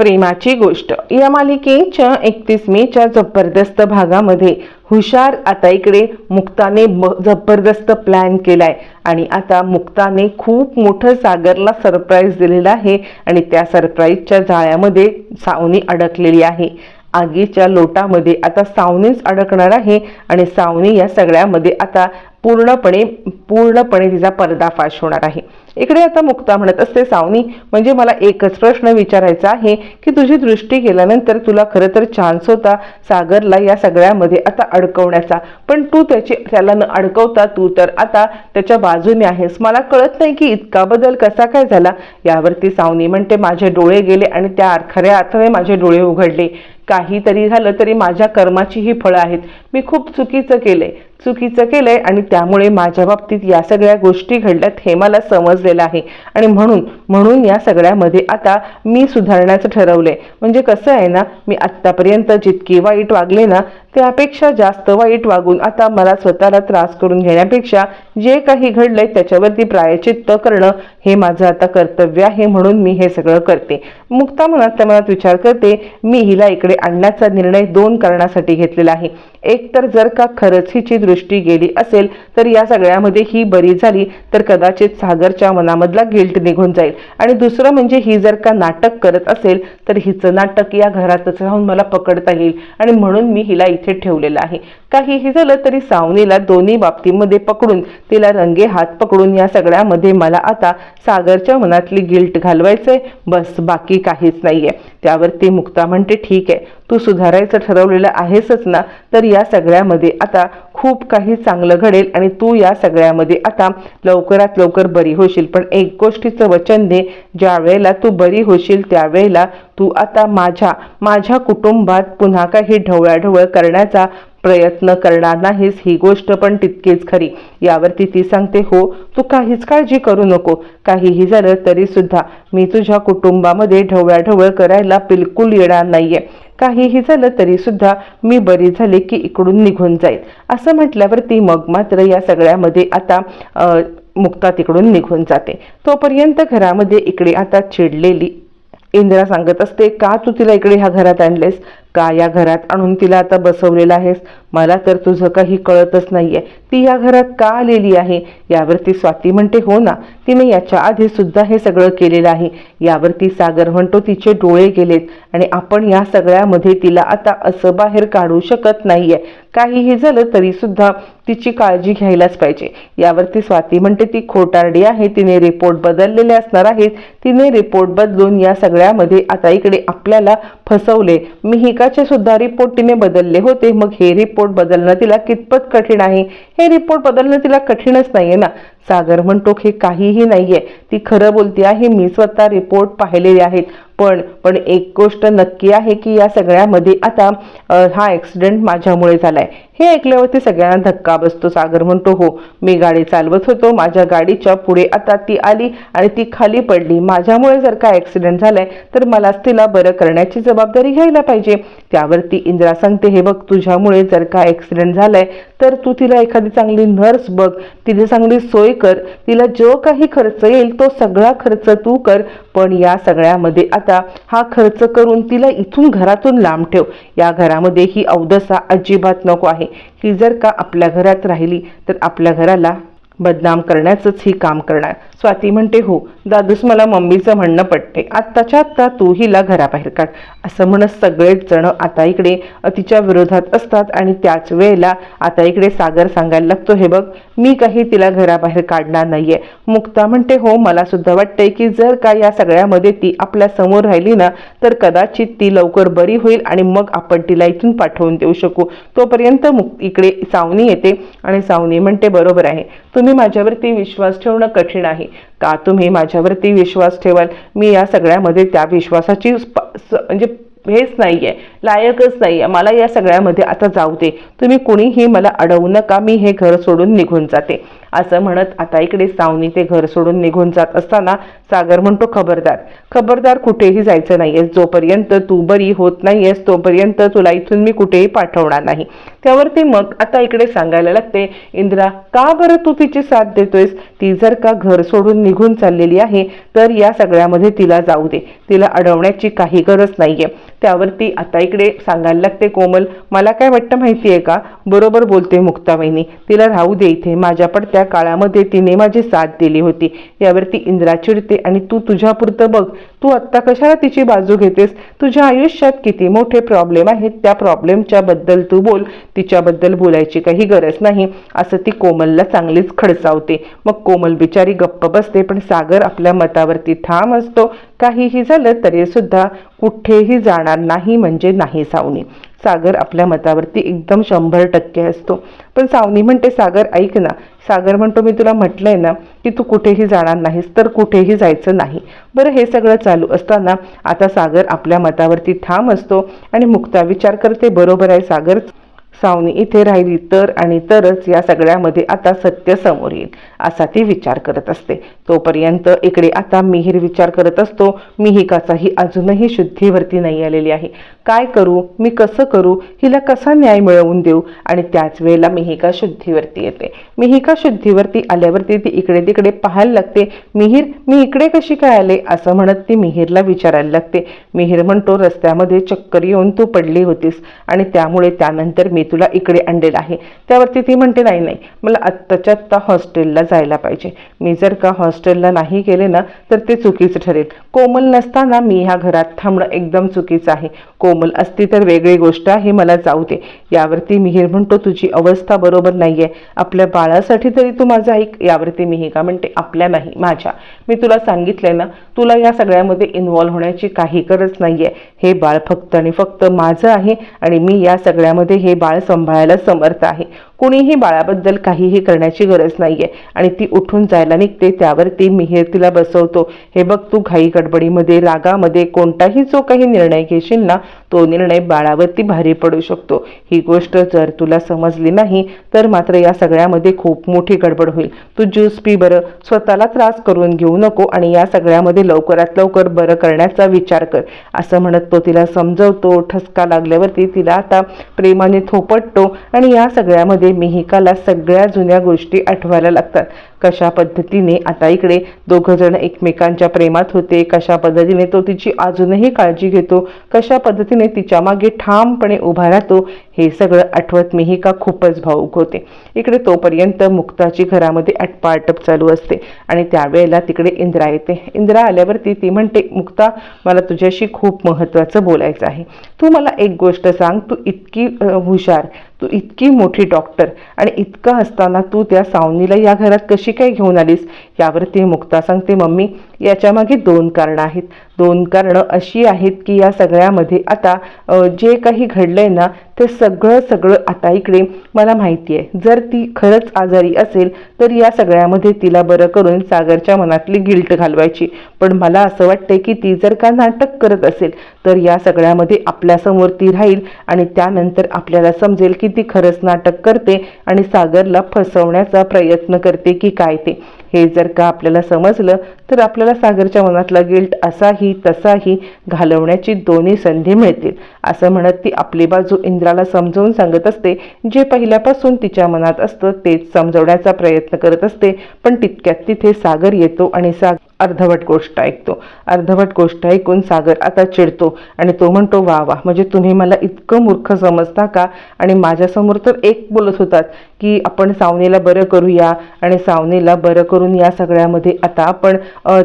प्रेमाची गोष्ट. या मालिकेच्या एकतीस मेच्या जबरदस्त भागामध्ये हुशार आता इकडे मुक्ताने ब- जबरदस्त प्लॅन केलाय. आणि आता मुक्ताने खूप मोठं सागरला सरप्राईज दिलेलं आहे आणि त्या सरप्राईजच्या जाळ्यामध्ये सावनी अडकलेली आहे. आगीच्या लोटामध्ये आता सावनीच अडकणार आहे आणि सावनी या सगळ्यामध्ये आता पूर्णपणे पूर्णपणे तिचा पर्दाफाश होणार आहे. इकडे आता मुक्ता म्हणत असते सावनी म्हणजे मला एकच प्रश्न विचारायचा आहे की तुझी दृष्टी गेल्यानंतर तुला खरं तर चान्स होता सागरला या सगळ्यामध्ये आता अडकवण्याचा. पण तू त्याची त्याला न अडकवता तू तर आता त्याच्या बाजूने आहेस. मला कळत नाही की इतका बदल कसा काय झाला. यावरती सावनी म्हणते माझे डोळे गेले आणि त्या खऱ्या अर्थाने माझे डोळे उघडले. काहीतरी झालं तरी माझ्या कर्माची ही फळं आहेत. मी खूप चुकीचं केलंय. चुकीचं केलंय आणि त्यामुळे माझ्या बाबतीत या सगळ्या गोष्टी घडल्यात हे मला समजलेलं आहे. आणि म्हणून म्हणून या सगळ्यामध्ये आता मी सुधारण्याचं ठरवलंय. म्हणजे कसं आहे ना मी आत्तापर्यंत जितकी वाईट वागले ना त्यापेक्षा जास्त वाईट वागून आता मला स्वतःला त्रास करून घेण्यापेक्षा जे काही घडलंय त्याच्यावरती प्रायचित्त करणं हे माझं आता कर्तव्य आहे म्हणून मी हे सगळं करते. मुक्ता मनात त्या मनात विचार करते मी हिला इकडे आणण्याचा निर्णय दोन कारणासाठी घेतलेला आहे. एक तर जर का खरंच हिची दृष्टी गेली असेल तर या सगळ्यामध्ये ही बरी झाली तर कदाचित सागरच्या मनामधला गिल्ट निघून जाईल. आणि दुसरं म्हणजे ही जर का नाटक करत असेल तर हिचं नाटक या घरातच राहून मला पकडता येईल. आणि म्हणून मी हिला इथे ठेवलेलं आहे. काहीही झालं तरी सावनीला दोन्ही बाबतीमध्ये पकडून तिला रंगे हात पकडून या सगळ्यामध्ये मला आता सागरच्या मनातली गिल्ट घालवायचंय. बस बाकी काहीच नाहीये. त्यावरती मुक्ता म्हणते ठीक आहे. तू सुधारायचं ठरवलेलं आहेसच ना? तर या सगळ्यामध्ये आता खूप काही चांगलं घडेल आणि तू या सगळ्यामध्ये आता लवकरात लवकर बरी होशील. पण एक गोष्टीचं वचन दे ज्या वेळेला तू बरी होशील त्यावेळेला तू आता माझ्या माझ्या कुटुंबात पुन्हा काही ढवळाढवळ करण्याचा प्रयत्न करणार नाहीस ही गोष्ट पण तितकीच खरी. यावरती ती सांगते हो तू काहीच काळजी करू नको. काहीही झालं तरी सुद्धा मी तुझ्या कुटुंबामध्ये ढवळाढवळ करायला बिलकुल येणार नाहीये. काहीही झालं तरी सुद्धा मी बरी झाले की इकडून निघून जाईल. असं म्हटल्यावरती मग मात्र या सगळ्यामध्ये आता मुक्ता तिकडून निघून जाते. तोपर्यंत घरामध्ये इकडे आता चिडलेली इंदिरा सांगत असते का तू तिला इकडे ह्या घरात आणलेस? का या घरात आणून तिला आता बसवलेलं आहेस? मला तर तुझं काही कळतच नाही आहे ती या घरात का आलेली आहे? यावरती स्वाती म्हणते हो ना तिने याच्या आधी सुद्धा हे सगळं केलेलं आहे. यावरती सागर म्हणतो तिचे डोळे गेलेत आणि आपण या सगळ्यामध्ये तिला आता असं बाहेर काढू शकत नाहीये. काहीही झालं तरी सुद्धा तिची काळजी घ्यायलाच पाहिजे. यावरती स्वाती म्हणते ती खोटारडी आहे. तिने रिपोर्ट बदललेले असणार आहेत. तिने रिपोर्ट बदलून या सगळ्यामध्ये आता इकडे आपल्याला फसवले. मीही मिहिकाचे सुद्धा रिपोर्ट तिने बदलले होते. मग हे रिपोर्ट बदलणं तिला कितपत कठीण आहे? हे रिपोर्ट बदलणं तिला कठीणच नाहीये ना. सागर म्हणतो हे काहीही नाहीये. ती खरं बोलते आहे मी स्वतः रिपोर्ट पाहिलेले आहेत. पण पण एक गोष्ट नक्की आहे की या सगळ्यामध्ये आता हा ॲक्सिडेंट माझ्यामुळे झालाय. हे ऐकल्यावरती सगळ्यांना धक्का बसतो सागर म्हणतो हो मी गाडी चालवत होतो माझ्या गाडीच्या पुढे आता ती आली आणि ती खाली पडली. माझ्यामुळे जर का ॲक्सिडेंट झालाय तर मलाच तिला बरं करण्याची जबाबदारी घ्यायला पाहिजे. त्यावरती इंदिरा सांगते हे बघ तुझ्यामुळे जर का ॲक्सिडेंट झालाय तर तू तिला एखादी चांगली नर्स बघ. तिथे चांगली सोय कर. तिला जो काही खर्च येईल तो सगळा खर्च तू कर. पण या सगळ्यामध्ये आता हा खर्च करून तिला इथून घरातून लांब ठेव. या घरामध्ये ही अवदसा अजिबात नको आहे. ही जर का आपल्या घरात राहिली तर आपल्या घराला बदनाम करण्याचंच ही काम करणार. स्वाती म्हणते हो दादूस मला मम्मीचं म्हणणं पटते. आत्ताच्या आत्ता तू हिला घराबाहेर काढ. असं म्हणत सगळेच जण आता इकडे तिच्या विरोधात असतात आणि त्याच वेळेला आता इकडे सागर सांगायला लागतो हे बघ मी काही तिला घराबाहेर काढणार नाहीये. मुक्ता म्हणते हो मला सुद्धा वाटतंय की जर का या सगळ्यामध्ये ती आपल्यासमोर राहिली ना तर कदाचित ती लवकर बरी होईल आणि मग आपण तिला इथून पाठवून देऊ शकू. तोपर्यंत मुक इकडे सावनी येते आणि सावनी म्हणते बरोबर आहे. तुम्ही माझ्यावरती विश्वास ठेवणं कठीण आहे. का तुम्ही माझ्यावरती विश्वास ठेवाल? मी या सगळ्यामध्ये त्या विश्वासाची म्हणजे हेच नाहीये लायकच नाहीये. मला या सगळ्यामध्ये आता जाऊ दे. तुम्ही कुणीही मला अडवू नका मी हे घर सोडून निघून जाते. असं म्हणत आता इकडे सावनी ते घर सोडून निघून जात असताना सागर म्हणतो खबरदार खबरदार कुठेही जायचं नाही आहेस जोपर्यंत तू बरी होत नाहीयेस तोपर्यंत तुला इथून मी कुठेही पाठवणार नाही. त्यावरती मग आता इकडे सांगायला लागते इंद्रा का बरं तू तिची साथ देतोयस? ती जर का घर सोडून निघून चाललेली आहे तर या सगळ्यामध्ये तिला जाऊ दे. तिला अडवण्याची काही गरज नाहीये. त्यावरती आता इकडे सांगायला लागते कोमल मला काय वाटतं माहितीये का? बरोबर बोलते मुक्ताबाईनी. तिला राहू दे इथे. माझ्या पडत्या काळामध्ये तिने माझी साथ दिली होती. यावरती इंद्रा चिडते आणि तू तुझ्या पुरतं बघ. तू आत्ता कशाला तिची बाजू घेतेस? तुझ्या आयुष्यात किती मोठे प्रॉब्लेम आहेत? त्या प्रॉब्लेमच्या बद्दल तू बोल. तिच्याबद्दल बोलायची काही गरज नाही असं ती कोमलला चांगलीच खडसावते. मग कोमल बिचारी गप्प बसते पण सागर आपल्या मतावरती ठाम असतो. काहीही झालं तरी सुद्धा कुठेही जाणार नाही म्हणजे नाही सावनी. सागर आपल्या मतावरती एकदम शंभर टक्के असतो. पण सावनी म्हणते सागर ऐक ना. सागर म्हणतो मी तुला म्हटलंय ना की तू कुठेही जाणार नाहीस तर कुठेही जायचं नाही. बरं हे सगळं चालू असताना आता सागर आपल्या मतावरती ठाम असतो आणि मुक्ता विचार करते बरोबर आहे सागर सावनी इथे राहिली तर आणि तरच या सगळ्यामध्ये आता सत्य समोर येईल असा ती विचार करत असते. तोपर्यंत इकडे आता मिहीर विचार करत असतो मिहिकाचाही अजूनही शुद्धीवरती नाही आलेली आहे. काय करू? मी कसं करू? हिला कसा न्याय मिळवून देऊ? आणि त्याच वेळेला मिहिका शुद्धीवरती येते. मिहिका शुद्धीवरती आल्यावरती ती इकडे तिकडे पाहायला लागते. मिहीर मी इकडे कशी काय आले? असं म्हणत ती मिहीरला विचारायला लागते. मिहीर म्हणतो रस्त्यामध्ये चक्कर येऊन तू पडली होतीस आणि त्यामुळे त्यानंतर मी तुला इकडे आणलेलं आहे. त्यावरती ती म्हणते नाही नाही मला आत्ताच्या आत्ता हॉस्टेलला जायला पाहिजे. मी जर का हॉस्टेलला नाही गेले ना तर ते चुकीचं ठरेल. कोमल नसताना मी ह्या घरात थांबणं एकदम चुकीचं आहे. कोमल असती तर वेगळी गोष्ट आहे मला जाऊ दे. यावरती मिहीर म्हणतो तुझी अवस्था बरोबर नाहीये. आपल्या बाळासाठी तरी तू माझं ऐक. यावरती मिहिका म्हणते आपल्या नाही माझ्या. मी तुला सांगितलंय ना तुला या सगळ्यामध्ये इन्व्हॉल्व्ह होण्याची काही गरज नाहीये. हे बाळ फक्त आणि फक्त माझं आहे आणि मी या सगळ्यामध्ये हे बाळ सांभाळायला समर्थ आहे. कुणीही बाळाबद्दल काहीही करण्याची गरज नाहीये. आणि ती उठून जायला निघते त्यावर ती मिहीर तिला बसवतो. हे बघ तू घाई गडबडीमध्ये रागामध्ये कोणताही जो काही निर्णय घेशील ना तो निर्णय बाळावरती भारी पडू शकतो. ही गोष्ट जर तुला समजली नाही तर मात्र या सगळ्यामध्ये खूप मोठी गडबड होईल. तू ज्यूस पी बरं स्वतःला त्रास करून घेऊ नको आणि या सगळ्यामध्ये लवकरात लवकर बरं करण्याचा विचार कर. असं म्हणत तो तिला समजवतो ठसका लागल्यावरती तिला आता प्रेमाने थोपटतो आणि या सगळ्यामध्ये मिहिकाला सगळ्या जुन्या गोष्टी आठवायला लागतात. कशा पद्धतीने आता इकडे दोघं जण एकमेकांच्या प्रेमात होते कशा पद्धतीने तो तिची अजूनही काळजी घेतो कशा पद्धतीने तिच्यामागे ठामपणे उभा राहतो हे सगळं आठवत मिहिका खूपच भाऊक होते. इकडे तोपर्यंत मुक्ताची घरामध्ये अटपाटप चालू असते आणि त्यावेळेला तिकडे इंद्रा येते. इंद्रा आल्यावरती ती म्हणते मुक्ता मला तुझ्याशी खूप महत्त्वाचं बोलायचं आहे. तू मला एक गोष्ट सांग तू इतकी हुशार तू इतकी मोठी डॉक्टर आणि इतकं असताना तू त्या सावनीला या घरात कशी काय घेऊन आलीस? यावरती मुक्ता सांगते मम्मी याच्यामागे दोन कारणं आहेत. दोन कारणं अशी आहेत की या सगळ्यामध्ये आता जे काही घडलं आहे ना ते सगळं सगळं आता इकडे मला माहिती आहे. जर ती खरंच आजारी असेल तर या सगळ्यामध्ये तिला बरं करून सागरच्या मनातली गिल्ट घालवायची. पण मला असं वाटतं की ती जर का नाटक करत असेल तर या सगळ्यामध्ये आपल्यासमोर ती राहील आणि त्यानंतर आपल्याला समजेल की ती खरंच नाटक करते आणि सागरला फसवण्याचा प्रयत्न करते की काय ते. हे जर का आपल्याला समजलं तर आपल्याला सागरच्या मनातला गिल्ट असाही तसाही घालवण्याची दोन्ही संधी मिळतील. असं म्हणत ती आपली बाजू इंद्राला समजवून सांगत असते. जे पहिल्यापासून तिच्या मनात असतं तेच समजवण्याचा प्रयत्न करत असते. पण तितक्यात तिथे सागर येतो आणि साग अर्धवट गोष्ट ऐकतो. अर्धवट गोष्ट ऐकून सागर आता चिडतो आणि तो म्हणतो वा वा म्हणजे तुम्ही मला इतकं मूर्ख समजता का? आणि माझ्यासमोर तर एक बोलत होतात की आपण सावनीला बरं करूया आणि सावनीला बरं करून या सगळ्यामध्ये आता आपण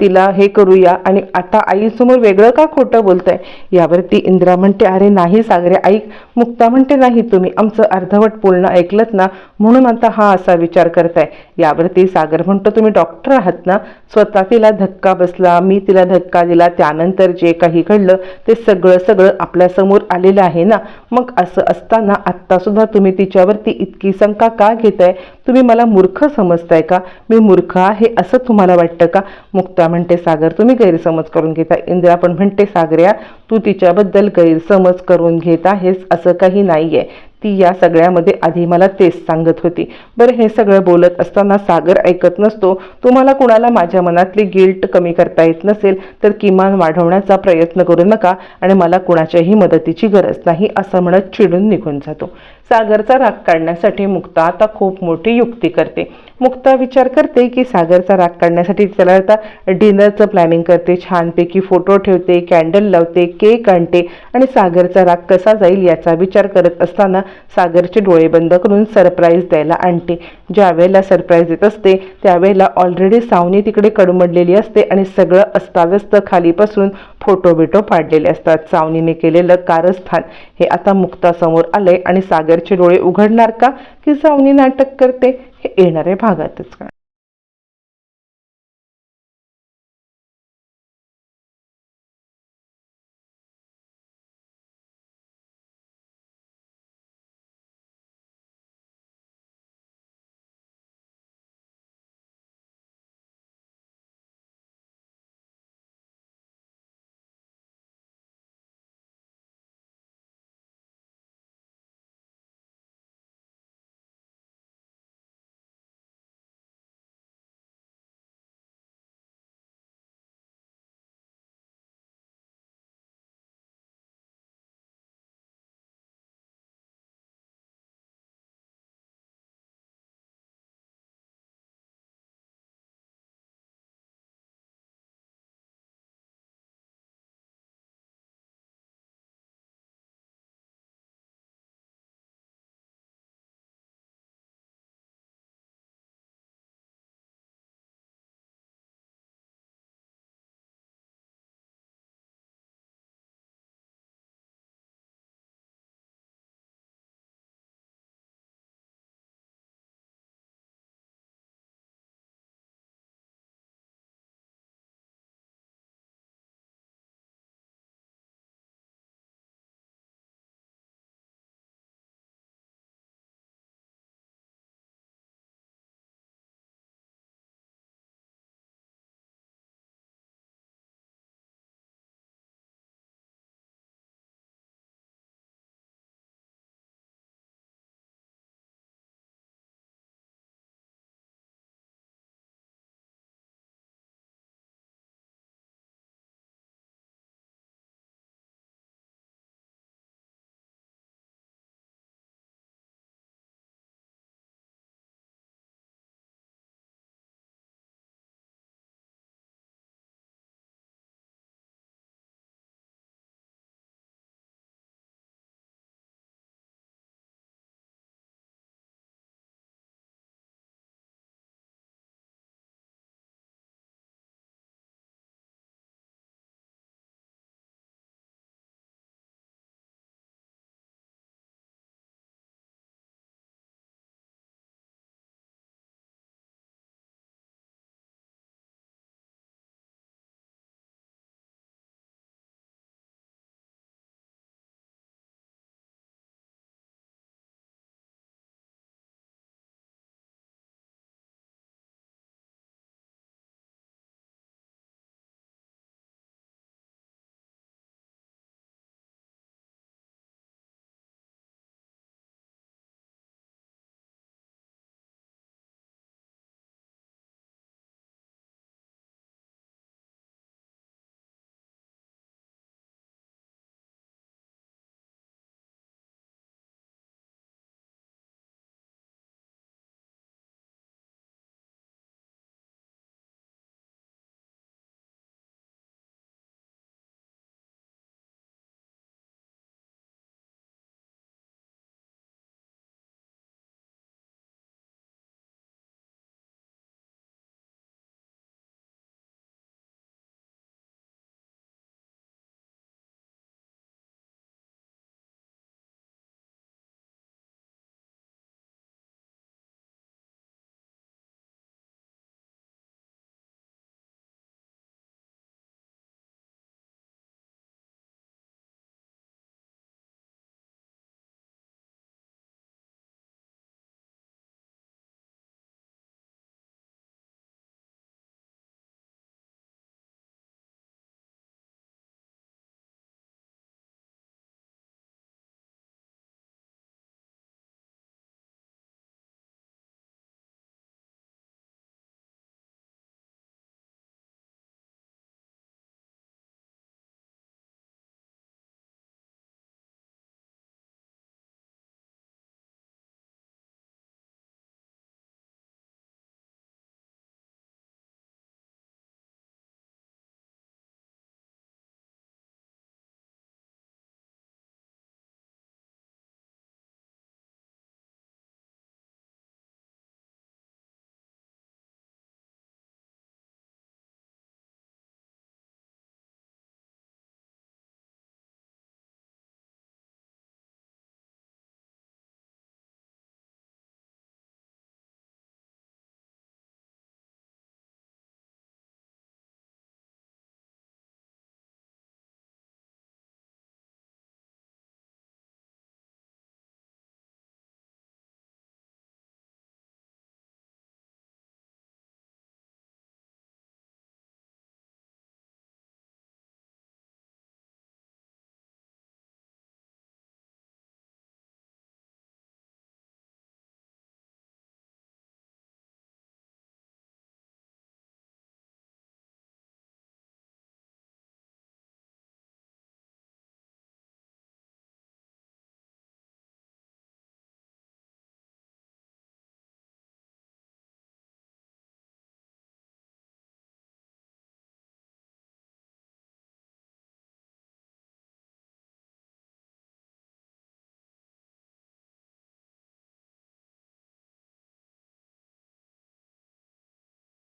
तिला हे करूया आणि आता आईसमोर वेगळं का खोटं बोलताय? यावरती इंद्रा म्हणते अरे नाही सागरे ऐक मुक्ता म्हणते नाही तुम्ही आमचं अर्धवट बोलणं ऐकलत ना म्हणून आता हा असा विचार करताय. यावरती सागर म्हणतो तुम्ही डॉक्टर आहात ना स्वतः तिला धक्का बसला मी तिला धक्का दिला त्यानंतर जे काही घडलं ते सगळं सगळं आपल्यासमोर आलेलं आहे ना? मग असं असताना आत्तासुद्धा तुम्ही तिच्यावरती इतकी शंका का घेताय? तुम्ही मला मूर्ख समजताय का? मी मूर्ख आहे असं तुम्हाला वाटतं का? मुक्ता म्हणते सागर तुम्ही गैरसमज करून घेताय इंदिरा पण म्हणते सागर्या तू तिच्याबद्दल गैरसमज करून घेत आहेस असं काही नाही आहे ती या सगळ्यामध्ये आधी मला तेच सांगत होती. बरं हे सगळं बोलत असताना सागर ऐकत नसतो. तुम्हाला कुणाला माझ्या मनातली गिल्ट कमी करता येत नसेल तर किमान वाढवण्याचा प्रयत्न करू नका आणि मला कुणाच्याही मदतीची गरज नाही असं म्हणत चिडून निघून जातो. सागरचा राग काढण्यासाठी मुक्ता आता खूप मोठी युक्ती करते. मुक्ता विचार करते की सागरचा राग काढण्यासाठी त्याला आता डिनरचं प्लॅनिंग करते. छानपैकी फोटो ठेवते कॅन्डल लावते केक आणते आणि सागरचा राग कसा जाईल याचा विचार करत असताना सागरचे डोळे बंद करून सरप्राईज द्यायला आणते. ज्या वेळेला सरप्राईज देत असते त्यावेळेला ऑलरेडी सावनी तिकडे कडमडलेली असते आणि सगळं अस्ताव्यस्त खालीपासून फोटो बिटो पाडलेले असतात. सावनीने केलेलं कारस्थान हे आता मुक्तासमोर आलंय आणि सागरचे डोळे उघडणार का? की सावनी नाटक करते? हे येणाऱ्या भागातच का